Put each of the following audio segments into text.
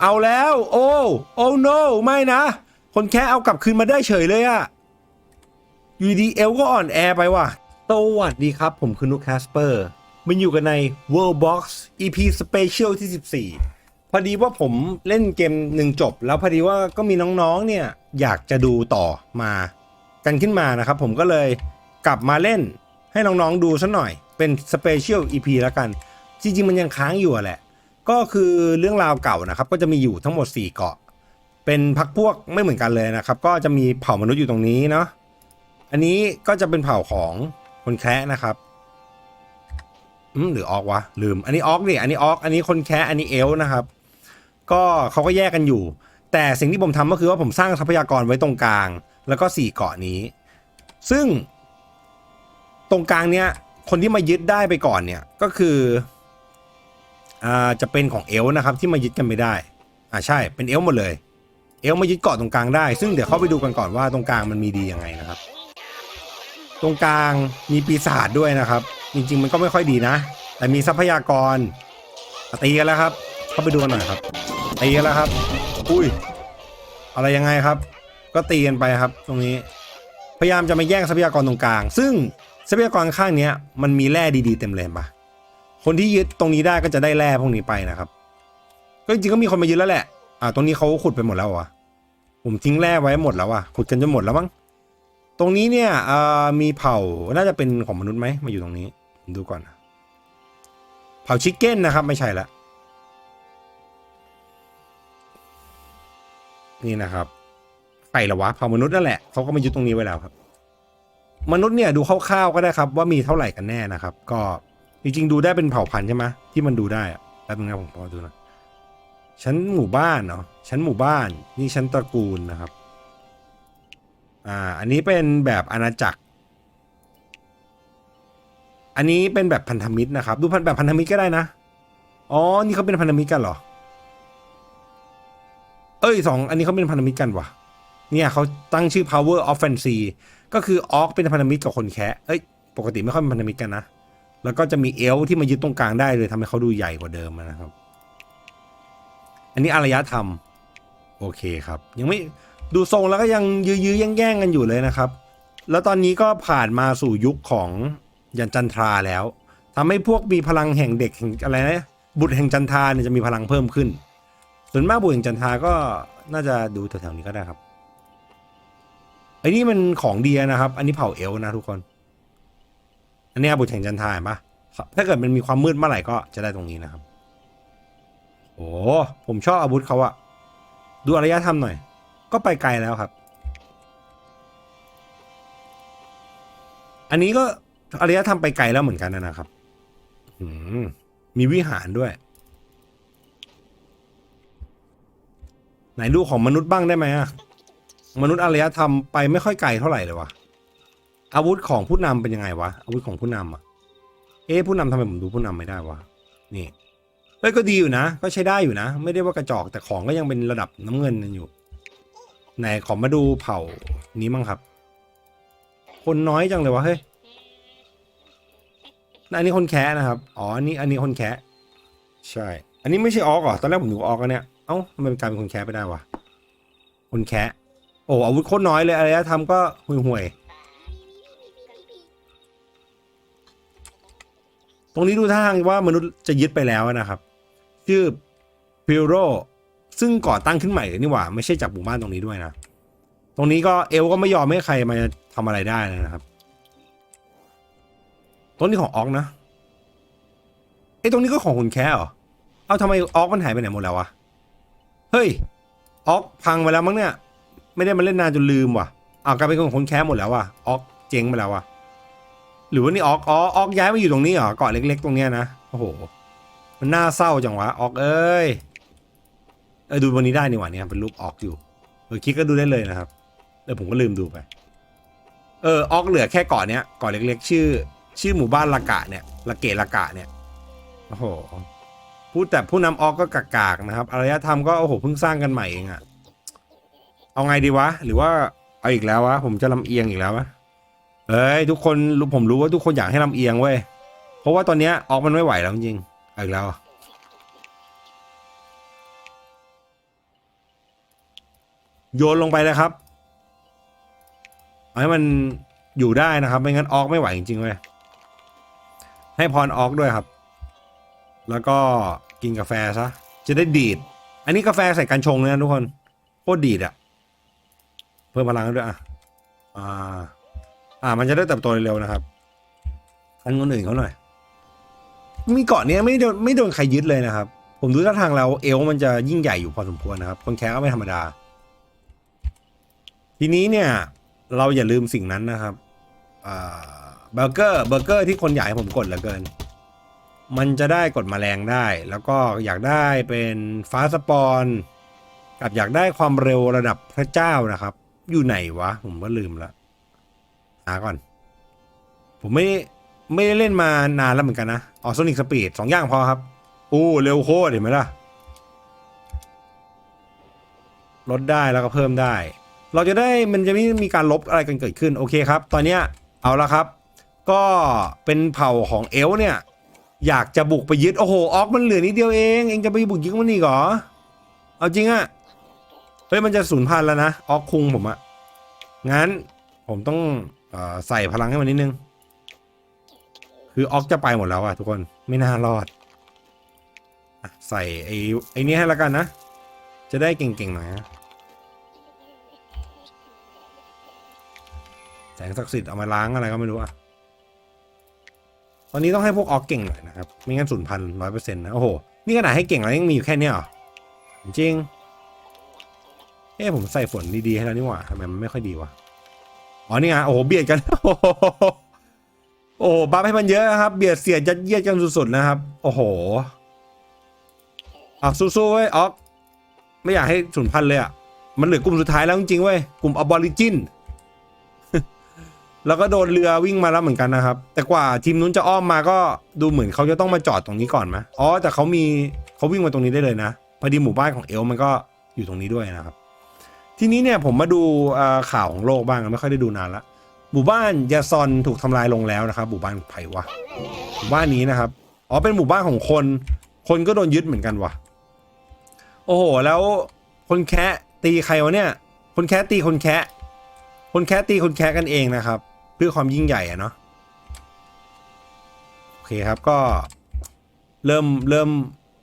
เอาแล้ว โอ้ โอ้ no ไม่นะ คนแค่เอากลับคืนมาได้เฉยเลยอะยูดีเอลก็อ่อนแอไปว่ะสวัสดีครับ ผมคือนุกแคสเปอร์ มันอยู่กันใน World Box EP Special ที่ 14 พอดีว่าผมเล่นเกมหนึ่งจบ แล้วพอดีว่าก็มีน้องๆ เนี่ย อยากจะดูต่อมา กันขึ้นมานะครับ ผมก็เลยกลับมาเล่นให้น้องๆ ดูสัหน่อยเป็น Special EP แล้วกัน จริงๆ มันยังค้างอยู่แหละ ก็คือเรื่องราวเก่านะครับ ก็จะมีอยู่ทั้งหมด 4 เกาะ เป็นพักพวกไม่เหมือนกันเลยนะครับ ก็จะมีเผ่ามนุษย์อยู่ตรงนี้เนาะอันนี้ก็จะเป็นเผ่าของคนแคะนะครับอืมหรือออกวะลืม อันนี้ออกดิอันนี้ออก อันนี้คนแคะอันนี้เอล์นะครับ ก็เขาก็แยกกันอยู่ แต่สิ่งที่ผมทำก็คือว่าผมสร้างทรัพยากรไว้ตรงกลาง แล้วก็สี่เกาะนี้ ซึ่ง ตรงกลางเนี้ยคนที่มายึดได้ไปก่อนเนี่ยก็คือ อ่าจะเป็นของเอลนะครับที่มายึดกันไม่ได้อ่าใช่เป็นเอลหมดเลย เอลมายึดเกาะตรงกลางได้ ซึ่งเดี๋ยวเข้าไปดูกันก่อนว่าตรงกลางมันมีดียังไงนะครับ ตรงกลางมีปีศาจด้วยนะครับ จริง ๆ มันก็ไม่ค่อยดีนะ แต่มีทรัพยากรตีกันแล้วครับ เข้าไปดูกันหน่อยครับตีกันแล้วครับ อุ้ยอะไรยังไงครับ ก็ตีกันไปครับ ตรงนี้พยายามจะมาแย่งทรัพยากรตรงกลาง ซึ่งทรัพยากรข้างเนี้ยมันมีแร่ดีๆเต็มเลยปะ คนที่ยึดตรงนี้ได้ก็จะได้แร่พวกนี้ไปนะครับ ก็จริงๆก็มีคนมายึดแล้วแหละ อ่า ตรงนี้เขาขุดไปหมดแล้วอวะผมทิ้งแร่ไว้หมดแล้วอะขุดกันจนหมดแล้วมั้ง ตรงนี้เนี่ยเอ่อมีเผ่า น่าจะเป็นของมนุษย์ไหมมาอยู่ตรงนี้ ดูก่อน เผ่าชิคเก้นนะครับ ไม่ใช่ละ นี่นะครับไก่ละวะเผ่ามนุษย์นั่นแหละเขาก็มายึดตรงนี้ไว้แล้วครับ มนุษย์เนี่ยดูคร่าวๆก็ได้ครับ ว่ามีเท่าไหร่กันแน่นะครับ ก็ จริงๆดูได้เป็นเผ่าพันธุ์ใช่ไหมที่มันดูได้อะแป๊บนึงนะผมขอดูนะชั้นหมู่บ้านเนาะชั้นหมู่บ้านนี่ชั้นตระกูลนะครับอ่าอันนี้เป็นแบบอาณาจักร อันนี้เป็นแบบพันธมิตรนะครับ ดูพันแบบพันธมิตรก็ได้นะอ๋อนี่เขาเป็นพันธมิตรกันเหรอเอ้ยสองอันนี้เขาเป็นพันธมิตรกันวะเนี่ยเขาตั้งชื่อ power of fancy ก็คือออกเป็นพันธมิตรกับคนแคะเอ้ยปกติไม่ค่อยเป็นพันธมิตรกันนะ แล้วก็จะมีเอลที่มายึดตรงกลางได้เลยทำให้เขาดูใหญ่กว่าเดิมนะครับ อันนี้อารยธรรม โอเคครับ ยังไม่ดูทรงแล้วก็ยังยื้อๆแย่งๆกันอยู่เลยนะครับ แล้วตอนนี้ก็ผ่านมาสู่ยุคของยันจันทราแล้วทำให้พวกมีพลังแห่งเด็กแห่งอะไรนะบุตรแห่งจันทราเนี่ยจะมีพลังเพิ่มขึ้น ส่วนมากบุตรแห่งจันทราก็น่าจะดูแถวๆนี้ก็ได้ครับไอ้นี่มันของดีนะครับ อันนี้เผ่าเอลนะทุกคน อันนี้บุตรแห่งจันทาเห็นปะถ้าเกิดมันมีความมืดเมื่อไหร่ก็จะได้ตรงนี้นะครับ โอ้ผมชอบอาวุธเขาอะดูอารยธรรมหน่อย ก็ไปไกลแล้วครับ อันนี้ก็อารยธรรมไปไกลแล้วเหมือนกันนะครับมมีวิหารด้วย ไหนดูของมนุษย์บ้างได้ไหมอะมนุษย์อารยธรรมไปไม่ค่อยไกลเท่าไหร่เลยวะ อาวุธของผู้นำเป็นยังไงวะอาวุธของผู้นำอะ เอ๊ะผู้นำทำไมผมดูผู้นำไม่ได้วะนี่เฮ้ยก็ดีอยู่นะ ก็ใช้ได้อยู่นะ ไม่ได้ว่ากระจอกแต่ของก็ยังเป็นระดับน้ำเงินกันอยู่ไหนขอมาดูเผ่านี้มั่งครับ คนน้อยจังเลยวะเฮ้ยอันนี้คนแคะนะครับ อ๋ออันนี้อันนี้คนแคะใช่ อันนี้ไม่ใช่ออกเหรอตอนแรกผมดูออกกันเนี่ย เอ้าทำไมมันกลายเป็นคนแคะไปได้วะคนแคะโอ้อาวุธโคตรน้อยเลยอะไรนะทำก็ห่วยห่วยๆ ตรงนี้ดูท่าทางว่ามนุษย์จะยึดไปแล้วนะครับ ชื่อพิโรซึ่งก่อตั้งขึ้นใหม่เลยนี่หว่า ไม่ใช่จากหมู่บ้านตรงนี้ด้วยนะ ตรงนี้ก็เอลก็ไม่ยอมให้ใครมาทำอะไรได้นะครับ ต้นนี้ของออกนะไอ้ตรงนี้ก็ของคุณแค่เหรอเอาทำไมออกมันหายไปไหนหมดแล้ววะเฮ้ยออกพังไปแล้วมั้งเนี่ย ไม่ได้มาเล่นนานจนลืมว่ะเอากลายเป็นของคนแค่หมดแล้วว่ะออกเจ๊งไปแล้วว่ะ หรือว่านี่ออกอ๋อออกย้ายมาอยู่ตรงนี้เหรอเกาะเล็ก ๆ ตรงเนี้ยนะโอ้โห มันน่าเศร้าจังวะออกเอ้ยเออดูบนนี้ได้นี่หว่าเนี่ยเป็นรูปออกอยู่เออคลิกก็ดูได้เลยนะครับเออผมก็ลืมดูไป เออออกเหลือแค่เกาะเนี้ยเกาะเล็ก ๆ ชื่อ ชื่อหมู่บ้านละกะเนี่ยละเกะละกะเนี่ยโอ้โหพูดแต่ผู้นำออกก็กากๆนะครับอารยธรรมก็โอ้โหเพิ่งสร้างกันใหม่เองอะเอาไงดีวะ หรือว่าเอาอีกแล้ววะผมจะลำเอียงอีกแล้ววะ เอ้ยทุกคนรู้ผมรู้ว่าทุกคนอยากให้ลำเอียงเว้ย เพราะว่าตอนเนี้ยออกมันไม่ไหวแล้วจริงอีกแล้วโยนลงไปเลยครับให้มันอยู่ได้นะครับไม่งั้นออกไม่ไหวจริงๆเว้ยให้พรออกด้วยครับ แล้วก็กินกาแฟซะจะได้ดีด อันนี้กาแฟใส่กันชงเลยนะทุกคนโคตรดีดอะเพิ่มพลังด้วยอะอ่า อ่า มันจะได้เติบโตเร็วๆนะครับอันคนอื่นเขาหน่อย มีเกาะเนี้ยไม่โดนไม่โดนใครยึดเลยนะครับ ผมดูท่าทางแล้วเอลมันจะยิ่งใหญ่อยู่พอสมควรนะครับ คนแคร์ก็ไม่ธรรมดา ทีนี้เนี่ย เราอย่าลืมสิ่งนั้นนะครับอ่าเบอร์เกอร์เบอร์เกอร์ที่คนอยากให้ผมกดเหลือเกิน มันจะได้กดแมลงได้ แล้วก็อยากได้เป็นฟ้าสปอนกับอยากได้ความเร็วระดับพระเจ้านะครับ อยู่ไหนวะ ผมก็ลืมละ หาก่อน ผมไม่ไม่ได้เล่นมานานแล้วเหมือนกันนะออโซนิกสปีดสองอย่างพอครับอู้เร็วโคตรเห็นไหมล่ะลดได้แล้วก็เพิ่มได้ เราจะได้มันจะไม่มีการลบอะไรกันเกิดขึ้นโอเคครับ ตอนเนี้ยเอาละครับ ก็เป็นเผ่าของเอลเนี่ย อยากจะบุกไปยึดโอ้โหออกมันเหลือนิดเดียวเองเองจะไปบุกยึดมันอีกเหรอเอาจริงอะเฮ้ยมันจะสูญพันธุ์แล้วนะออกคุงผมอะงั้นผมต้อง ใส่พลังให้มันนิดนึง คือออกจะไปหมดแล้วอะทุกคนไม่น่ารอดอใส่ไอ้ไอ้นี้ให้แล้วกันนะ จะได้เก่งๆหน่อยนะแสงศักดิ์สิทธิ์เอามาล้างอะไรก็ไม่รู้อะตอนนี้ต้องให้พวกออกเก่งหน่อยนะครับ ไม่งั้นสูญพันธุ์ร้อยเปอร์เซ็นต์นะ โอ้โห นี่ขนาดให้เก่งแล้วยังมีอยู่แค่นี้ยเหรอ จริง เอ้ผมใส่ฝนดีๆให้แล้วนี่หว่าทำไมมันไม่ค่อยดีวะ อ๋อนี่ไงโอ้โหเบียดกัน โอ้โหโอ้บัฟให้มันเยอะครับ เบียดเสียดยัดเยียดกันสุดๆนะครับ โอ้โหอะสู้ๆเว้ยออกไม่อยากให้สูญพันธุ์เลยอะมันเหลือกลุ่มสุดท้ายแล้วจริงๆเว้ยกลุ่มอบอริจินแล้วก็โดนเรือวิ่งมาแล้วเหมือนกันนะครับ แต่กว่าทีมนู้นจะอ้อมมาก็ดูเหมือนเขาจะต้องมาจอดตรงนี้ก่อนไหมอ๋อแต่เขามีเขาวิ่งมาตรงนี้ได้เลยนะพอดีหมู่บ้านของเอลมันก็อยู่ตรงนี้ด้วยนะครับ ทีนี้เนี่ยผมมาดูข่าวของโลกบ้างไม่ค่อยได้ดูนานละหมู่บ้านยาซอนถูกทำลายลงแล้วนะครับหมู่บ้านไผ่วะหมู่บ้านนี้นะครับอ๋อเป็นหมู่บ้านของคน คนก็โดนยึดเหมือนกันวะโอ้โหแล้วคนแคะตีใครวะเนี่ย คนแคะตีคนแคะคนแคะตีคนแคะกันเองนะครับ เพื่อความยิ่งใหญ่อะเนาะโอเคครับก็เริ่มเริ่ม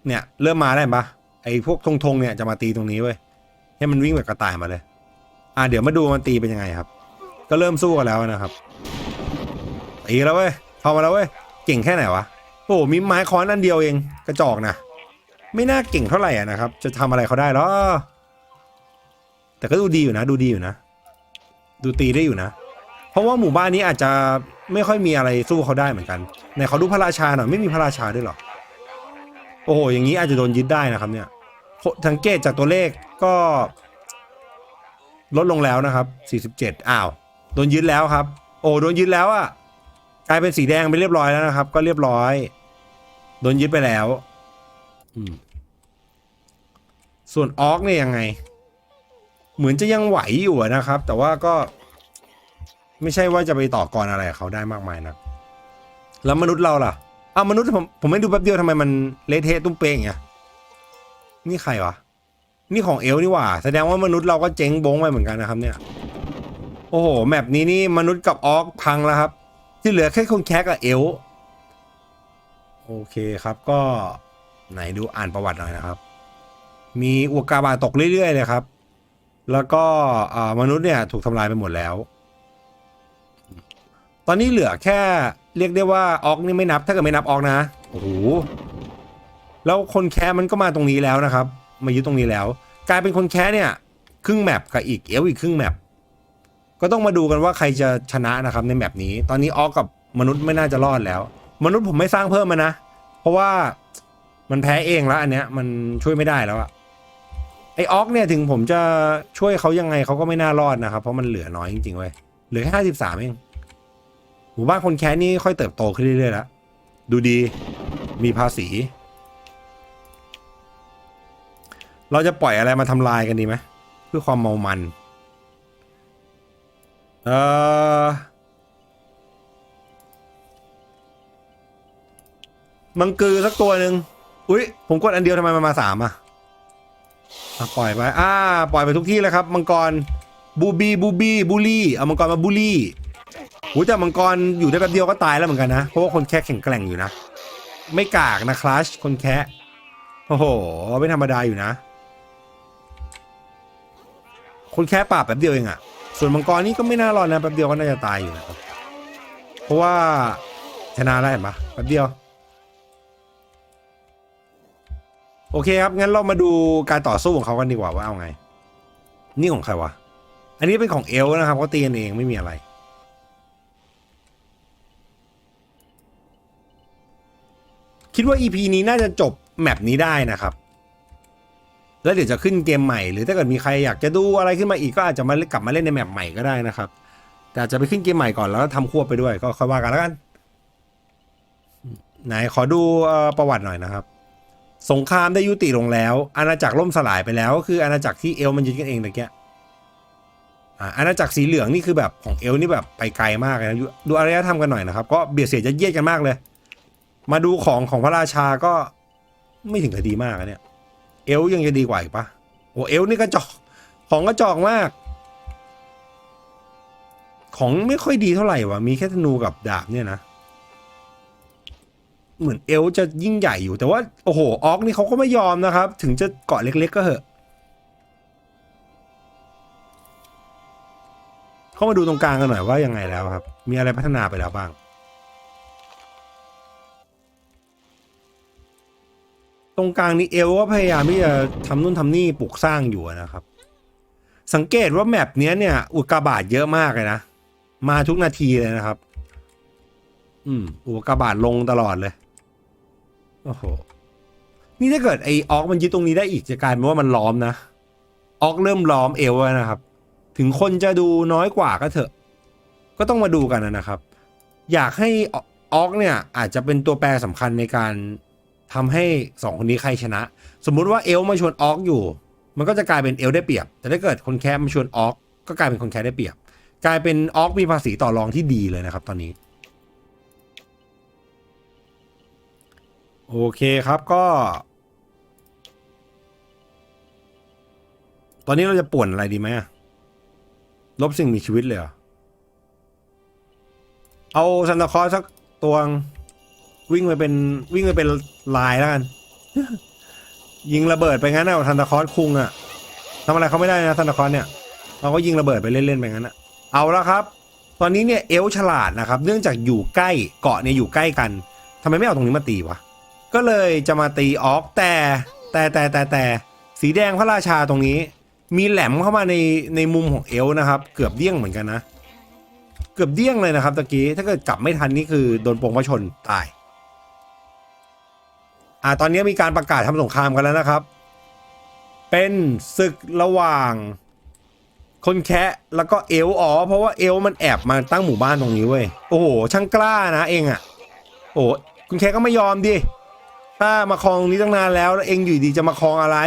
เนี่ยเริ่มมาได้ปะไอ้พวกธงธงเนี่ยจะมาตีตรงนี้เว้ย ให้มันวิ่งแบบกระต่ายมาเลย อะเดี๋ยวมาดูมันตีเป็นยังไงครับ ก็เริ่มสู้กันแล้วนะครับตีแล้วเว้ยเข้ามาแล้วเว้ยเก่งแค่ไหนวะโอ้โหมีไม้ค้อนอันเดียวเองกระจอกนะไม่น่าเก่งเท่าไหร่อะนะครับ จะทำอะไรเขาได้หรอแต่ก็ดูดีอยู่นะ ดูดีอยู่นะ ดูตีได้อยู่นะ เพราะว่าหมู่บ้านนี้อาจจะไม่ค่อยมีอะไรสู้เขาได้เหมือนกันไหนเขาดูพระราชาหน่อยไม่มีพระราชาด้วยหรอโอ้โหอย่างนี้อาจจะโดนยึดได้นะครับเนี่ย สังเกตจากตัวเลขก็ลดลงแล้วนะครับ 47 อ้าว โดนยึดแล้วครับ โอ้ โดนยึดแล้วอะ่ะ กลายเป็นสีแดงไปเรียบร้อยแล้วนะครับ ก็เรียบร้อย โดนยึดไปแล้ว ส่วนออกเนี่ยยังไง เหมือนจะยังไหวอยู่นะครับ แต่ว่าก็ ไม่ใช่ว่าจะไปต่อกรอะไรเขาได้มากมายนะ แล้วมนุษย์เราล่ะอ้าวมนุษย์ผมผมไม่ดูแป๊บเดียวทำไมมันเละเทะตุ้มเป้งอย่างเงี้ย นี่ใครวะ นี่ของเอลนี่หว่า แสดงว่ามนุษย์เราก็เจ๊งบงไปเหมือนกันนะครับ เนี่ย โอ้โห แมปนี้นี่มนุษย์กับออกพังแล้วครับ ที่เหลือแค่คนแคกกับเอล โอเคครับก็ไหนดูอ่านประวัติหน่อยนะครับ มีอุกกาบาตตกเรื่อยๆเลยครับ แล้วก็มนุษย์เนี่ยถูกทำลายไปหมดแล้ว ตอนนี้เหลือแค่เรียกได้ว่าออกนี่ไม่นับ ถ้าเกิดไม่นับออกนะ โอ้โห แล้วคนแค้มันก็มาตรงนี้แล้วนะครับ มายึดตรงนี้แล้ว กลายเป็นคนแค้เนี่ย ครึ่งแมปกับอีกเอลอีกครึ่งแมปก็ต้องมาดูกันว่าใครจะชนะนะครับในแมปนี้ ตอนนี้ออกกับมนุษย์ไม่น่าจะรอดแล้ว มนุษย์ผมไม่สร้างเพิ่มมานะ เพราะว่ามันแพ้เองแล้วอันเนี้ยมันช่วยไม่ได้แล้วอะไอออกเนี่ยถึงผมจะช่วยเขายังไงเขาก็ไม่น่ารอดนะครับ เพราะมันเหลือน้อยจริงๆเว้ยเหลือแค่ห้าสิบสามเองหมู่บ้านคนแค้นี่ค่อยเติบโตขึ้นเรื่อยๆแล้วดูดีมีภาษี เราจะปล่อยอะไรมาทำลายกันดีไหมเพื่อความเมามัน เออมังกือสักตัวหนึ่งอุ้ยผมกดอันเดียวทำไมมันมาสามอะปล่อยไป อ่า ปล่อยไปทุกที่เลยครับ มังกรบูบีบูบีบูลี่เอามังกรมาบูลลี่หูแต่มังกรอยู่ได้แป๊บเดียวก็ตายแล้วเหมือนกันนะ เพราะว่าคนแค่แข็งแกร่งอยู่นะ ไม่กากนะคลัชคนแค่โอ้โห ไม่ธรรมดาอยู่นะ คนแค่ปราแป๊บเดียวเองอะส่วนมังกรนี่ก็ไม่น่ารอดนะแป๊บเดียวก็น่าจะตายอยู่นะครับเพราะว่าชนะได้เห็นปะแป๊บเดียว โอเคครับ งั้นเรามาดูการต่อสู้ของเขากันดีกว่าว่าเอาไง นี่ของใครวะ อันนี้เป็นของเอลนะครับเขาตีกันเองไม่มีอะไรคิดว่า EP นี้น่าจะจบแมปนี้ได้นะครับ แล้วเดี๋ยวจะขึ้นเกมใหม่ หรือถ้าเกิดมีใครอยากจะดูอะไรขึ้นมาอีกก็อาจจะมากลับมาเล่นในแมปใหม่ก็ได้นะครับ แต่จจะไปขึ้นเกมใหม่ก่อนแล้วก็ทำควบไปด้วยก็ค่อยว่ากันแล้วกันไหนขอดูประวัติหน่อยนะครับ สงครามได้ยุติลงแล้ว อาณาจักรล่มสลายไปแล้วก็คืออาณาจักรที่เอลมันยึดกันเองตะเกียอาณาจักรสีเหลืองนี่คือแบบของเอลนี่แบบไปไกลมากเลยนะดูอารยธรรมกันหน่อยนะครับ ก็เบียดเสียดยัดเยียดกันมากเลย มาดูของของพระราชาก็ไม่ถึงกับดีมากเนี่ย เอลยังจะดีกว่าอีกปะโอ้เอลนี่ก็จอกของก็จอกมาก ของไม่ค่อยดีเท่าไหร่วะมีแค่ธนูกับดาบเนี่ยนะ เหมือนเอลจะยิ่งใหญ่อยู่แต่ว่าโอ้โหออกนี่เขาก็ไม่ยอมนะครับ ถึงจะเกาะเล็ก ๆ ก็เหอะเข้ามาดูตรงกลางกันหน่อยว่ายังไงแล้วครับ มีอะไรพัฒนาไปแล้วบ้าง ตรงกลางนี้เอลก็พยายามที่จะทำนู่นทำนี่ปลูกสร้างอยู่นะครับ สังเกตว่าแมปเนี้ยเนี่ย อุกกาบาตเยอะมากเลยนะ มาทุกนาทีเลยนะครับ อืม อุกกาบาตลงตลอดเลย โอ้โห นี่ถ้าเกิดไอ้ออกมันยึดตรงนี้ได้อีกจะกลายเป็นว่ามันล้อมนะ ออกเริ่มล้อมเอลแล้วนะครับ ถึงคนจะดูน้อยกว่าก็เถอะ ก็ต้องมาดูกันนะครับ อยากให้ออกเนี่ยอาจจะเป็นตัวแปรสำคัญในการ ทำให้สองคนนี้ใครชนะ สมมุติว่าเอลมาชวนออกอยู่ มันก็จะกลายเป็นเอลได้เปรียบ แต่ถ้าเกิดคนแคสมาชวนออกก็กลายเป็นคนแคได้เปรียบ กลายเป็นออกมีภาษีต่อรองที่ดีเลยนะครับ ตอนนี้ โอเคครับก็ ตอนนี้เราจะป่วนอะไรดีไหมลบสิ่งมีชีวิตเลยเหรอเอาซันตาคอสักตัวง วิ่งไปเป็นวิ่งไปเป็นลายแล้วกัน ยิงระเบิดไปงั้นเอาซันตาคลอสคุงอะทำอะไรเขาไม่ได้นะซันตาคลอสเนี่ยเราก็ยิงระเบิดไปเล่นๆไปงั้นอะเอาแล้วครับ ตอนนี้เนี่ยเอลฉลาดนะครับ เนื่องจากอยู่ใกล้เกาะเนี่ยอยู่ใกล้กันทำไมไม่เอาตรงนี้มาตีวะก็เลยจะมาตีออกแต่แต่แต่แต่แต่สีแดงพระราชาตรงนี้ มีแหลมเข้ามาในในมุมของเอลนะครับ เกือบเดี้ยงเหมือนกันนะ เกือบเดี้ยงเลยนะครับตะกี้ถ้าเกิดกลับไม่ทันนี่คือโดนปงพระชนตาย อ่าตอนนี้มีการประกาศทำสงครามกันแล้วนะครับ เป็นศึกระหว่าง คนแคะแล้วก็เอลอ๋อเพราะว่าเอลมันแอบมาตั้งหมู่บ้านตรงนี้เว้ยโอ้โหช่างกล้านะเองอะ่ะโอ้คุณแคะก็ไม่ยอมดิถ้ามาคลองนี้ตั้งนานแล้วแล้วเองอยู่ดีจะมาคลองอะไร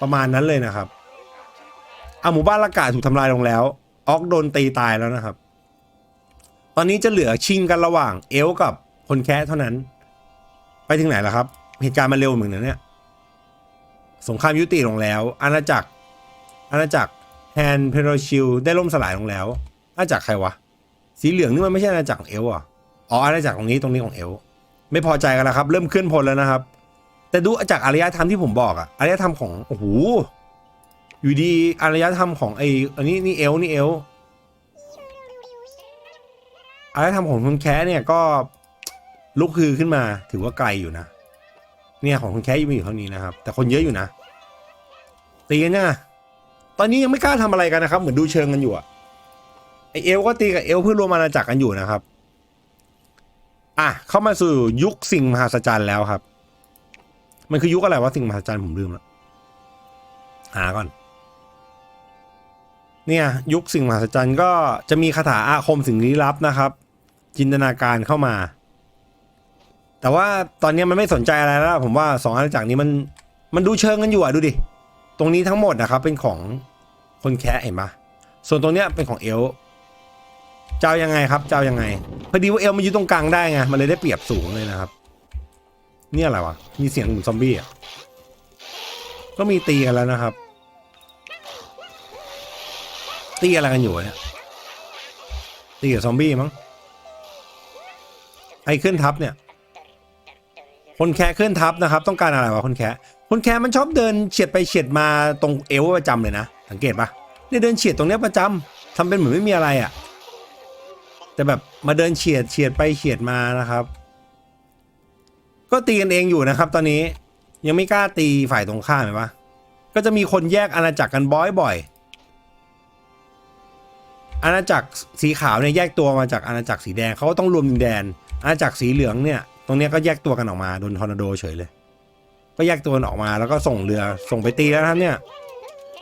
ประมาณนั้นเลยนะครับเอาหมู่บ้านละกาถูกทำลายลงแล้ว ออกโดนตีตายแล้วนะครับ ตอนนี้จะเหลือชิงกันระหว่างเอลกับคนแคะเท่านั้น ไปถึงไหนแล้วครับ เหตุการณ์มันเร็วเหมือนกันเนี่ย สงครามยุติลงแล้ว อาณาจักร อาณาจักรแฮนเพโรชิลได้ล่มสลายลงแล้ว อาณาจักรใครวะ สีเหลืองนี่มันไม่ใช่อาณาจักรของเอลอะ อ๋ออาณาจักรตรงนี้ตรงนี้ของเอล ไม่พอใจกันแล้วครับ เริ่มเคลื่อนพลแล้วนะครับ แต่ดูจากอารยธรรมที่ผมบอกอะอารยธรรมของ โอ้โห อยู่ดีอารยธรรมของไออันนี้นี่เอลนี่เอลอารยธรรมของคนแคะเนี่ยก็ ลุกคือขึ้นมาถือว่าไกลอยู่นะ เนี่ยของคนแคะยังมีอยู่เท่านี้นะครับ แต่คนเยอะอยู่นะตีกันยังอะตอนนี้ยังไม่กล้าทำอะไรกันนะครับ เหมือนดูเชิงกันอยู่อะไอเอลก็ตีกับเอลเพื่อรวมอาณาจักรกันอยู่นะครับ อะเข้ามาสู่ยุคสิ่งมหัศจรรย์แล้วครับ มันคือยุคอะไรวะสิ่งมหัศจรรย์ผมลืมแล้วหาก่อน เนี่ย ยุคสิ่งมหัศจรรย์ก็จะมีคาถาอาคมสิ่งลี้ลับนะครับ จินตนาการเข้ามา แต่ว่าตอนนี้มันไม่สนใจอะไรแล้วผมว่าสองอาณาจักรนี้มันมันดูเชิงกันอยู่อะดูดิ ตรงนี้ทั้งหมดนะครับเป็นของคนแคะเห็นปะส่วนตรงเนี้ยเป็นของเอลเจ้ายังไงครับ เจ้ายังไง พอดีว่าเอลมันอยู่ตรงกลางได้ไงมันเลยได้เปรียบสูงเลยนะครับ เนี่ยอะไรวะมีเสียงหมือนซอมบี้อะก็มีตีกันแล้วนะครับ ตีอะไรกันอยู่วะเนี่ยตีกับซอมบี้มั้งไอ้ขึ้นทับเนี่ย คนแคะขึ้นทับนะครับ ต้องการอะไรวะคนแคะคนแคะมันชอบเดินเฉียดไปเฉียดมาตรงเอวประจำเลยนะ สังเกตปะเนี่ยเดินเฉียดตรงเนี้ยประจำทำเป็นเหมือนไม่มีอะไรอะ่ะ แต่แบบมาเดินเฉียดเฉียดไปเฉียดมานะครับ ก็ตีกันเองอยู่นะครับ ตอนนี้ยังไม่กล้าตีฝ่ายตรงข้ามเห็นปะก็จะมีคนแยกอาณาจักรกันบ่อยๆอาณาจักรสีขาวเนี่ยแยกตัวมาจากอาณาจักรสีแดงเขาก็ต้องรวมดินแดน อาณาจักรสีเหลืองเนี่ย ตรงเนี้ยก็แยกตัวกันออกมาโดนทอร์นาโดเฉยเลย ก็แยกตัวกันออกมาแล้วก็ส่งเรือส่งไปตีแล้วนะครับเนี่ย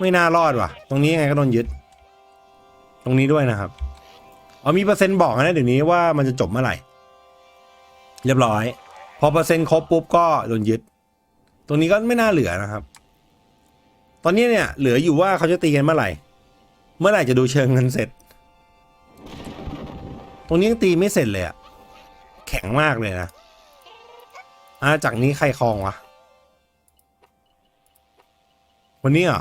ไม่น่ารอดว่ะ ตรงนี้ยังไงก็โดนยึด ตรงนี้ด้วยนะครับอ๋อมีเปอร์เซ็นต์บอกนะเดี๋ยวนี้ว่ามันจะจบเมื่อไหร่ เรียบร้อย พอเปอร์เซ็นต์ครบปุ๊บก็โดนยึด ตรงนี้ก็ไม่น่าเหลือนะครับ ตอนนี้เนี่ยเหลืออยู่ว่าเขาจะตีกันเมื่อไหร่ เมื่อไหร่จะดูเชิงกันเสร็จ ตรงนี้ยังตีไม่เสร็จเลยอะแข็งมากเลยนะ อาจากนี้ใครครองวะ วันนี้อ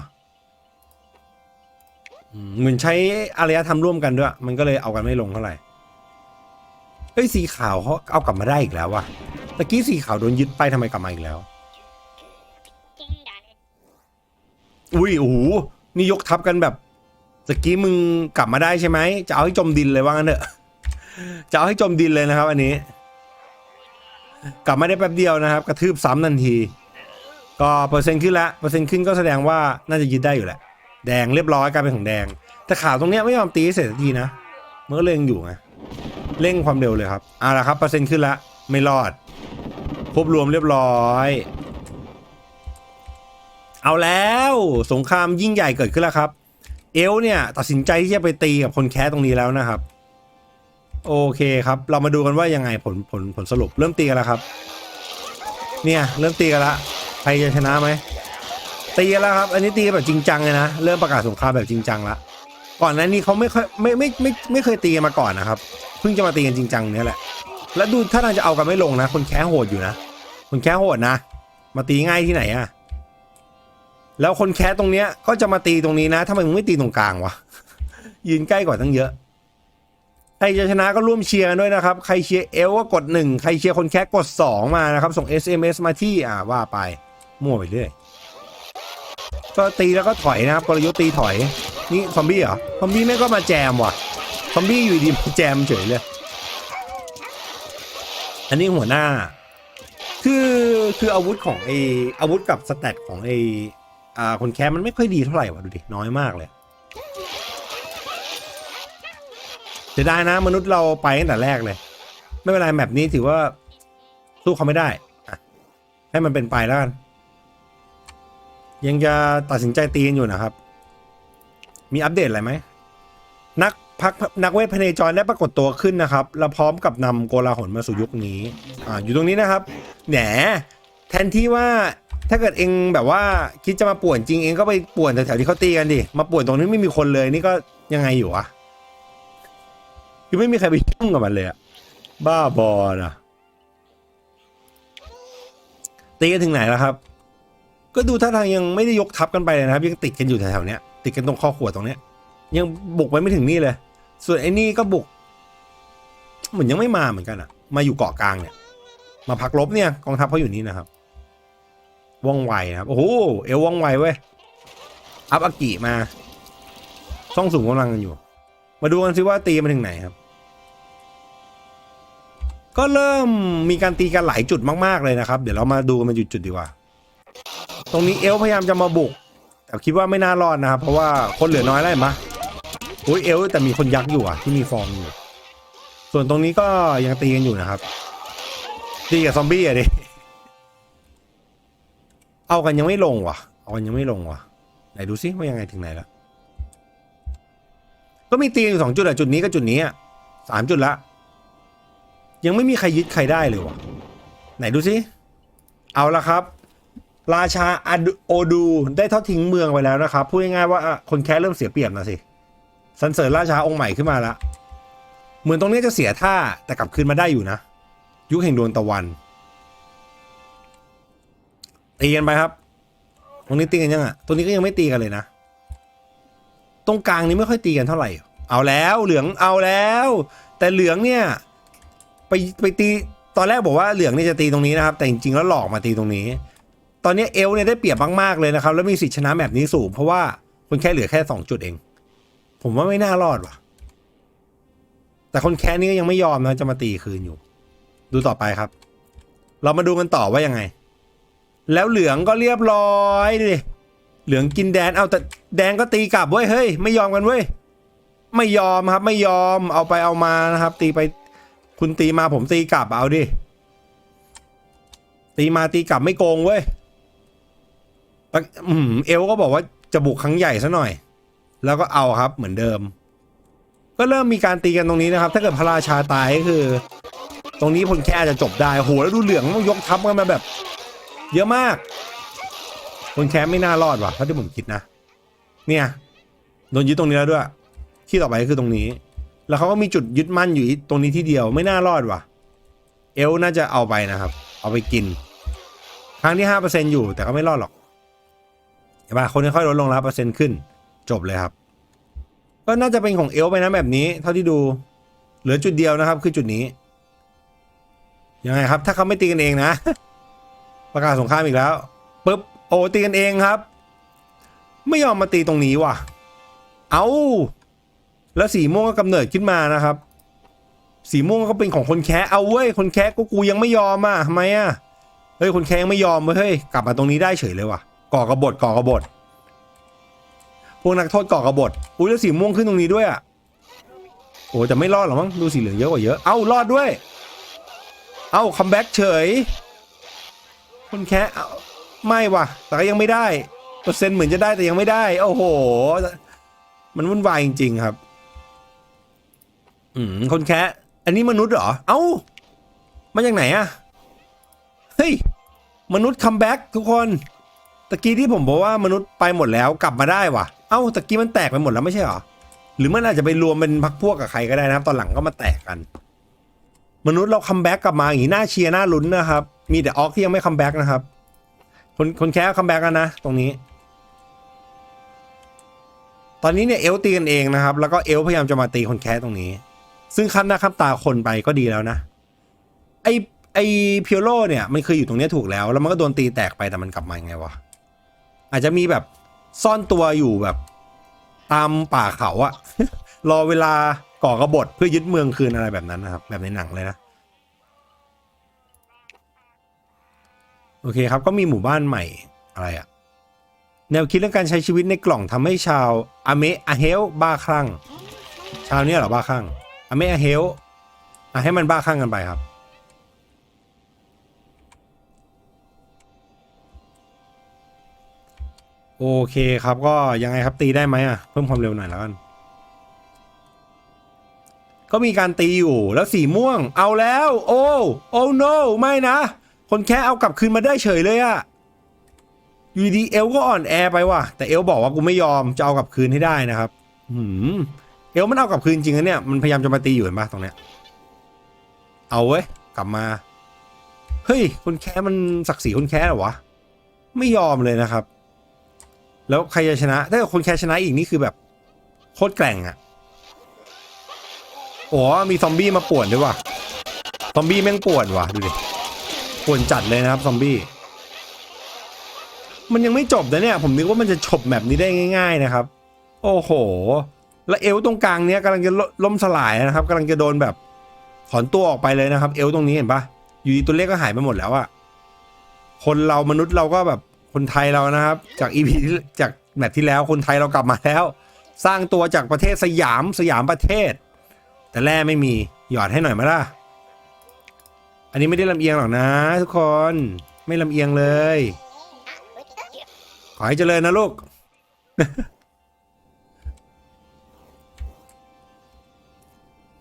อืมเหมือนใช้อารยธรรมร่วมกันด้วย มันก็เลยเอากันไม่ลงเท่าไหร่เฮ้ยสีขาวเขาเอากลับมาได้อีกแล้วว่ะตะกี้สีขาวโดนยึดไปทำไมกลับมาอีกแล้ว อุ้ยโอ้โหนี่ยกทัพกันแบบตะกี้มึงกลับมาได้ใช่ไหมจะเอาให้จมดินเลยว่างั้นเถอะจะเอาให้จมดินเลยนะครับ อันนี้ กลับมาได้แป๊บเดียวนะครับ กระทืบซ้ำทันที ก็เปอร์เซ็นต์ขึ้นละเปอร์เซ็นต์ขึ้นก็แสดงว่าน่าจะยึดได้อยู่แหละ แดงเรียบร้อยกลายเป็นของแดง แต่ขาวตรงเนี้ยไม่ยอมตีเสร็จทีนะเมันก็เร่งอยู่ไงเร่งความเร็วเลยครับเอาละครับเปอร์เซ็นต์ขึ้นละไม่รอดควบรวมเรียบร้อย เอาแล้วสงครามยิ่งใหญ่เกิดขึ้นแล้วครับ เอลเนี่ยตัดสินใจที่จะไปตีกับคนแคสตรงนี้แล้วนะครับ โอเคครับ เรามาดูกันว่ายังไงผลผลผลสรุปเริ่มตีกันแล้วครับ เนี่ยเริ่มตีกันละใครจะชนะไหมตีแล้วครับ อันนี้ตีแบบจริงจังเลยนะเริ่มประกาศสงครามแบบจริงจังละก่อนหน้านี้เขาไม่ค่อยไม่ไม่ไม่ไม่เคยตีมาก่อนนะครับ เพิ่งจะมาตีกันจริงจังเนี่ยแหละ แล้วดูถ้าทางจะเอากันไม่ลงนะ คนแค้โหดอยู่นะคนแค้โหดนะ มาตีง่ายที่ไหนอะแล้วคนแค้ตรงเนี้ยก็จะมาตีตรงนี้นะทำไมมึงไม่ตีตรงกลางวะยืนใกล้กว่าตั้งเยอะ ใครจะชนะก็ร่วมเชียร์ด้วยนะครับ ใครเชียร์เอลก็กดหนึ่งใครเชียร์คนแค้กดสองมานะครับ ส่ง SMS มาที่อ่าว่าไป มั่วไปเรื่อย ก็ตีแล้วก็ถอยนะครับกลยุทธ์ตีถอย นี่ซอมบี้เหรอ ซอมบี้แม่ก็มาแจมว่ะ ซอมบี้อยู่ดีมาแจมเฉยเลย อันนี้หัวหน้า คือคืออาวุธของไออาวุธกับสแตทของไออ่าคนแคมมันไม่ค่อยดีเท่าไหร่ว่ะดูดิน้อยมากเลย เสียดายนะ มนุษย์เราไปตั้งแต่แรกเลย ไม่เป็นไรแมปนี้ถือว่าสู้เขาไม่ได้ให้มันเป็นไปแล้วกัน ยังจะตัดสินใจตีกันอยู่นะครับ มีอัปเดตอะไรไหมนักพักนักเวทพเนจรได้ปรากฏตัวขึ้นนะครับ แล้วพร้อมกับนำโกลาหลมาสู่ยุคนี้ อ่า อยู่ตรงนี้นะครับ แหนแทนที่ว่าถ้าเกิดเองแบบว่าคิดจะมาป่วนจริงเองก็ไปป่วนแถวๆที่เขาตีกันดิ มาป่วนตรงนี้ไม่มีคนเลยนี่ก็ยังไงอยู่วะ คือไม่มีใครไปยุ่งกับมันเลยอะบ้าบอนะตีกันถึงไหนแล้วครับ ก็ดูท่าทางยังไม่ได้ยกทัพกันไปเลยนะครับ ยังติดกันอยู่แถวๆเนี้ยติดกันตรงข้อขวดตรงเนี้ย ยังบุกไปไม่ถึงนี่เลย ส่วนไอ้นี่ก็บุก เหมือนยังไม่มาเหมือนกันอะมาอยู่เกาะกลางเนี่ย มาพักรบเนี่ยกองทัพเขาอยู่นี่นะครับว่องไวนะครับ โอ้โหเอวว่องไวเว้ยอัพอากิมาช่องสูงกำลังกันอยู่ มาดูกันสิว่าตีมาถึงไหนครับ ก็เริ่มมีการตีกันหลายจุดมากๆเลยนะครับ เดี๋ยวเรามาดูกันเป็นจุดๆดีกว่า ตรงนี้เอลพยายามจะมาบุก แต่คิดว่าไม่น่ารอดนะครับ เพราะว่าคนเหลือน้อยแล้วเห็นปะโอ้ยเอลแต่มีคนยักษ์อยู่อะที่มีฟองอยู่ ส่วนตรงนี้ก็ยังตีกันอยู่นะครับตีกับซอมบี้อะดิ เอากันยังไม่ลงว่ะ เอากันยังไม่ลงว่ะ ไหนดูซิว่ายังไงถึงไหนแล้ว ก็มีตีกันอยู่สองจุดอะจุดนี้กับจุดนี้อะสามจุดละ ยังไม่มีใครยึดใครได้เลยวะไหนดูซิเอาละครับ ราชาอดโอดูได้ทอดทิ้งเมืองไปแล้วนะครับพูดง่ายๆว่าคนแค่เริ่มเสียเปรียบนะสิสรรเสริญราชาองค์ใหม่ขึ้นมาละเหมือนตรงนี้จะเสียท่าแต่กลับคืนมาได้อยู่นะ ยุคแห่งดวงตะวันตีกันไปครับ ตรงนี้ตีกันยังอะตรงนี้ก็ยังไม่ตีกันเลยนะ ตรงกลางนี้ไม่ค่อยตีกันเท่าไหร่ เอาแล้วเหลืองเอาแล้ว แต่เหลืองเนี่ยไปไปตีตอนแรกบอกว่าเหลืองเนี่ยจะตีตรงนี้นะครับ แต่จริงๆแล้วหลอกมาตีตรงนี้ ตอนนี้เอลเนี่ยได้เปรียบมากๆเลยนะครับ แล้วมีสิทธิชนะแบบนี้สูงเพราะว่าคนแค่เหลือแค่สองจุดเอง ผมว่าไม่น่ารอดว่ะ แต่คนแค่นี้ก็ยังไม่ยอมนะจะมาตีคืนอยู่ ดูต่อไปครับ เรามาดูกันต่อว่ายังไง แล้วเหลืองก็เรียบร้อยดิ เหลืองกินแดนเอาแต่แดงก็ตีกลับเว้ยเฮ้ยไม่ยอมกันเว้ยไม่ยอมครับไม่ยอมเอาไปเอามานะครับ ตีไปคุณตีมาผมตีกลับเอาดิตีมาตีกลับไม่โกงเว้ยอเอลก็บอกว่าจะบุกครั้งใหญ่ซะหน่อย แล้วก็เอาครับเหมือนเดิม ก็เริ่มมีการตีกันตรงนี้นะครับ ถ้าเกิดพระราชาตายก็คือ ตรงนี้พลแค่จจะจบได้โหแล้วดูเหลืองต้องยกทัพกันมาแบบ เยอะมาก คนแคมไม่น่ารอดว่ะเท่าที่ผมคิดนะ เนี่ยโดนยึดตรงนี้แล้วด้วย ที่ต่อไปก็คือตรงนี้ แล้วเขาก็มีจุดยึดมั่นอยู่ตรงนี้ที่เดียวไม่น่ารอดว่ะ เอลน่าจะเอาไปนะครับ เอาไปกิน ครั้งที่ห้าเปอร์เซ็นอยู่แต่ก็ไม่รอดหรอกเห็นปะคนค่อยลดลงแล้วเปอร์เซ็นต์ขึ้น จบเลยครับ ก็น่าจะเป็นของเอลไปนะแบบนี้ เท่าที่ดู เหลือจุดเดียวนะครับ คือจุดนี้ยังไงครับ ถ้าเขาไม่ตีกันเองนะ ประกาศสงครามอีกแล้วปุ๊บ อ้ตีกันเองครับ ไม่ยอมมาตีตรงนี้ว่ะ เอาแล้วสีม่วงก็กำเนิดขึ้นมานะครับ สีม่วงก็เป็นของคนแคะเอาเว้ยคนแคะก็กูยังไม่ยอมอะทำไมอะเฮ้ยคนแคะยังไม่ยอมเว้ยเฮ้ยกลับมาตรงนี้ได้เฉยเลยว่ะ ก่อกระบฏก่อกระบฏพวกนักโทษก่อกระบฏอุ้ยแล้วสีม่วงขึ้นตรงนี้ด้วยอะโอ้แต่ไม่รอดหรอมั้งดูสีเหลืองเยอะกว่าเยอะเอ้ารอดด้วย เอ้าคัมแบ็กเฉย คนแคะเอา ไม่ว่ะ แต่ก็ยังไม่ได้ เปอร์เซ็นต์เหมือนจะได้แต่ยังไม่ได้ โอ้โห มันวุ่นวายจริง ๆ ครับ อืมคนแคะอันนี้มนุษย์เหรอ เอ้า มาจากไหนอะเฮ้ย มนุษย์คัมแบ็กทุกคน ตะกี้ที่ผมบอกว่ามนุษย์ไปหมดแล้วกลับมาได้ว่ะ เอ้า ตะกี้มันแตกไปหมดแล้วไม่ใช่เหรอ หรือมันอาจจะไปรวมเป็นพักพวกกับใครก็ได้นะครับ ตอนหลังก็มาแตกกัน มนุษย์เราคัมแบ็กกลับมาอย่างนี้น่าเชียร์น่าลุ้นนะครับ มีแต่ออกที่ยังไม่คัมแบ็กนะครับ คนคนแค่คัมแบ็กกันนะ ตรงนี้ ตอนนี้เนี่ยเอลตีกันเองนะครับ แล้วก็เอลพยายามจะมาตีคนแค่ตรงนี้ ซึ่งคันหน้าคันตาคนไปก็ดีแล้วนะ ไอไอเพียโลเนี่ยมันเคยอยู่ตรงนี้ถูกแล้ว แล้วมันก็โดนตีแตกไปแต่มันกลับมาไงวะ อาจจะมีแบบซ่อนตัวอยู่แบบตามป่าเขาอะรอเวลาก่อกบฏเพื่อยึดเมืองคืนอะไรแบบนั้นนะครับ แบบในหนังเลยนะ โอเคครับ ก็มีหมู่บ้านใหม่อะไรอะแนวคิดเรื่องการใช้ชีวิตในกล่องทำให้ชาวอเมอเฮลบ้าคลั่ง ชาวเนี้ยหรอบ้าคลั่งอเมอเฮลอะให้มันบ้าคลั่งกันไปครับ โอเคครับก็ยังไงครับตีได้ไหมอะ เพิ่มความเร็วหน่อยแล้วกัน ก็มีการตีอยู่แล้วสีม่วง เอาแล้ว โอ้ โอ้ no ไม่นะ คนแค่เอากลับคืนมาได้เฉยเลยอะอยู่ดีเอลก็อ่อนแอไปว่ะ แต่เอลบอกว่ากูไม่ยอมจะเอากลับคืนให้ได้นะครับหืมเอลมันเอากลับคืนจริงนะเนี่ยมันพยายามจะมาตีอยู่เห็นปะตรงเนี้ยเอาเว้ยกลับมาเฮ้ยคนแค่มันศักดิ์ศรีคนแค่เหรอวะไม่ยอมเลยนะครับ แล้วใครจะชนะ ถ้าเกิดคนแค่ชนะอีกนี่คือแบบโคตรแกร่งอะโอ้มีซอมบี้มาป่วนด้วยว่ะซอมบี้แม่งป่วนว่ะดูดิ ป่วนจัดเลยนะครับซอมบี้มันยังไม่จบนะเนี่ย ผมนึกว่ามันจะจบแบบนี้ได้ง่าย ๆนะครับ โอ้โห แล้วเอวตรงกลางเนี้ยกำลังจะล่มสลายนะครับกำลังจะโดนแบบ ถอนตัวออกไปเลยนะครับ เอวตรงนี้เห็นปะอยู่ดีตัวเลขก็หายไปหมดแล้วอะคนเรามนุษย์เราก็แบบคนไทยเรานะครับ จากอีพีจากแมตที่แล้วคนไทยเรากลับมาแล้ว สร้างตัวจากประเทศสยามสยามประเทศ แต่แร่ไม่มีหยอดให้หน่อยมาล่ะ อันนี้ไม่ได้ลำเอียงหรอกนะ ทุกคนไม่ลำเอียงเลย ขอให้เจริญนะลูก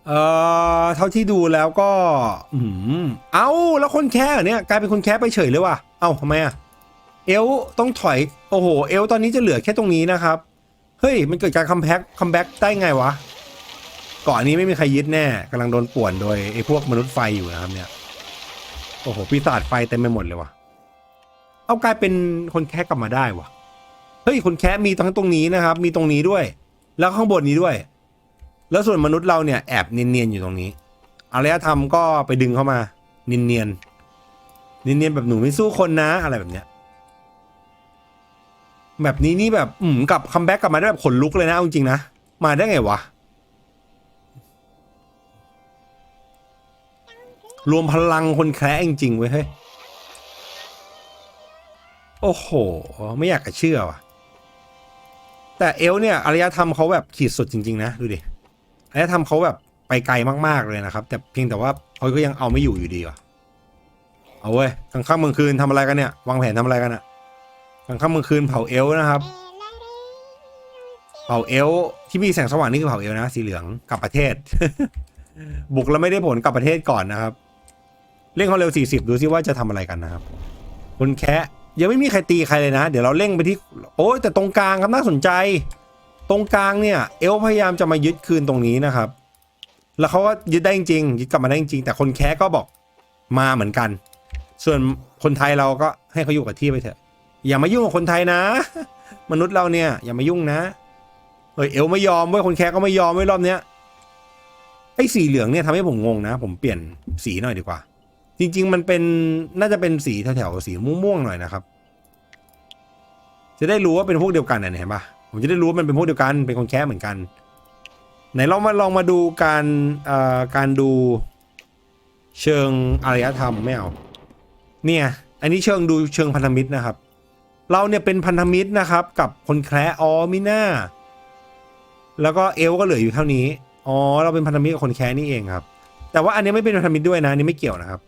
เอ่อเท่าที่ดูแล้วก็ อืมเอ้า แล้วคนแค่เนี่ยกลายเป็นคนแค่ไปเฉยเลยว่ะ เอ้าทำไมอะเอลต้องถอย โอ้โห เอลตอนนี้จะเหลือแค่ตรงนี้นะครับ เฮ้ย มันเกิดการคัมแบ็กคัมแบ็กได้ไงวะเกาะนี้ไม่มีใครยึดแน่กำลังโดนป่วนโดยไอ้พวกมนุษย์ไฟอยู่นะครับเนี่ย โอ้โห ปีศาจไฟเต็มไปหมดเลยว่ะ เอากลายเป็นคนแค่กลับมาได้ว่ะ เฮ้ย คนแคะมีทั้งตรงนี้นะครับ มีตรงนี้ด้วย แล้วข้างบนนี้ด้วย แล้วส่วนมนุษย์เราเนี่ยแอบเนียนๆอยู่ตรงนี้ อารยธรรมก็ไปดึงเข้ามาเนียนๆเนียนๆแบบหนูไม่สู้คนนะอะไรแบบเนี้ย แบบนี้นี่แบบ อืมกลับคัมแบ็กกลับมาได้แบบขนลุกเลยนะจริงๆนะ มาได้ไงวะ รวมพลังคนแคร์จริงๆเว้ยเฮ้ย โอ้โห ไม่อยากจะเชื่อว่ะ แต่เอลเนี่ยอารยธรรมเขาแบบขีดสุดจริง ๆ นะ ดูดิอารยธรรมเขาแบบไปไกลมากๆเลยนะครับ แต่เพียงแต่ว่าเขาก็ยังเอาไม่อยู่อยู่ดีว่ะ เอาเว้ยกลางค่ำกลางคืนทำอะไรกันเนี่ย วางแผนทำอะไรกันอะกลางค่ำกลางคืนเผาเอลนะครับ เผาเอลที่มีแสงสว่างนี่คือเผาเอลนะ สีเหลืองกลับประเทศ บุกแล้วไม่ได้ผลกลับประเทศก่อนนะครับ เร่งเขาเร็ว 40 ดูซิว่าจะทำอะไรกันนะครับคนแคะยังไม่มีใครตีใครเลยนะ เดี๋ยวเราเร่งไปที่ โอ้ยแต่ตรงกลางครับน่าสนใจ ตรงกลางเนี่ยเอลพยายามจะมายึดคืนตรงนี้นะครับ แล้วเขาก็ยึดได้จริงยึดกลับมาได้จริงแต่คนแคะก็บอกมาเหมือนกัน ส่วนคนไทยเราก็ให้เขาอยู่กับที่ไปเถอะ อย่ามายุ่งกับคนไทยนะ มนุษย์เราเนี่ย อย่ามายุ่งนะเฮ้ยเอลไม่ยอมเว้ยคนแคะก็ไม่ยอมเว้ยรอบเนี้ยไอ้สีเหลืองเนี่ยทำให้ผมงงนะ ผมเปลี่ยนสีหน่อยดีกว่า จริง ๆ มันเป็นน่าจะเป็นสีแถวๆสีม่วงๆหน่อยนะครับ จะได้รู้ว่าเป็นพวกเดียวกันนะเห็นปะผมจะได้รู้ว่ามันเป็นพวกเดียวกันเป็นคนแคะเหมือนกันไหนลองมาลองมาดูการการดูเชิงอารยธรรมไม่เอาเนี่ย อันนี้เชิงดูเชิงพันธมิตรนะครับ เราเนี่ยเป็นพันธมิตรนะครับ กับคนแคร์อ๋อมิน่าแล้วก็เอลก็เหลืออยู่เท่านี้อ๋อเราเป็นพันธมิตรกับคนแคร์นี่เองครับ แต่ว่าอันนี้ไม่เป็นพันธมิตรด้วยนะอันนี้ไม่เกี่ยวนะครับ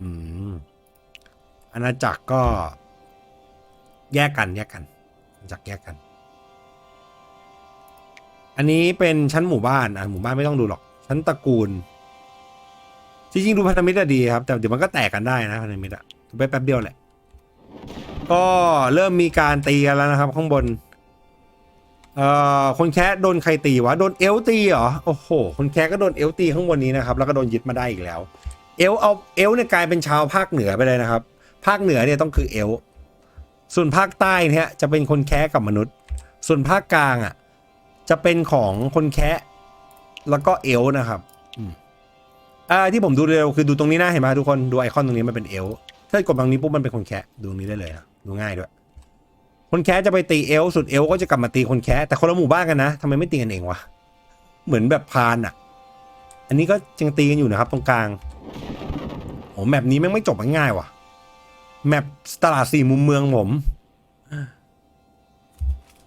อืมอาณาจักรก็แยกกันแยกกันอาณาจักแยกกัน อันนี้เป็นชั้นหมู่บ้านอะหมู่บ้านไม่ต้องดูหรอก ชั้นตระกูล จริงๆดูพันธมิตรดีครับ แต่เดี๋ยวมันก็แตกกันได้นะพันธมิตรอะไปแป๊บเดียวแหละ ก็เริ่มมีการตีกันแล้วนะครับ ข้างบน เอ่อคนแคะโดนใครตีวะ โดนเอลตีเหรอ โอ้โห คนแคะก็โดนเอลตีข้างบนนี้นะครับ แล้วก็โดนยึดมาได้อีกแล้ว เอลเอาเอลเนี่ยกลายเป็นชาวภาคเหนือไปเลยนะครับ ภาคเหนือเนี่ยต้องคือเอลส่วนภาคใต้เนี่ยจะเป็นคนแคะกับมนุษย์ ส่วนภาคกลางอะจะเป็นของคนแคะแล้วก็เอลนะครับอ่าที่ผมดูเร็วคือดูตรงนี้นะเห็นไหมทุกคนดูไอคอนตรงนี้มันเป็นเอลถ้ากดตรงนี้ปุ๊บมันเป็นคนแคะดูตรงนี้ได้เลยนะดูง่ายด้วย คนแคะจะไปตีเอลสุดเอลก็จะกลับมาตีคนแคะแต่คนละหมู่บ้านกันนะทำไมไม่ตีกันเองวะเหมือนแบบพานอะ อันนี้ก็ยังตีกันอยู่นะครับตรงกลางโอ้แมปนี้แม่งไม่จบง่ายๆว่ะ แมปตลาดสี่มุมเมืองผม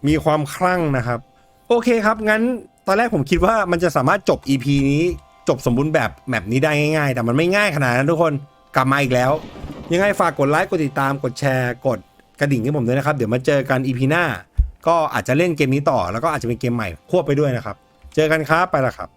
มีความคลั่งนะครับ โอเคครับ งั้นตอนแรกผมคิดว่ามันจะสามารถจบ EP นี้จบสมบูรณ์แบบแมปนี้ได้ง่ายๆ แต่มันไม่ง่ายขนาดนั้นทุกคนกลับมาอีกแล้ว ยังไงฝากกดไลค์กดติดตามกดแชร์กดกระดิ่งให้ผมด้วยนะครับ เดี๋ยวมาเจอกัน EP หน้า ก็อาจจะเล่นเกมนี้ต่อ แล้วก็อาจจะเป็นเกมใหม่ควบไปด้วยนะครับ เจอกันครับไปละครับ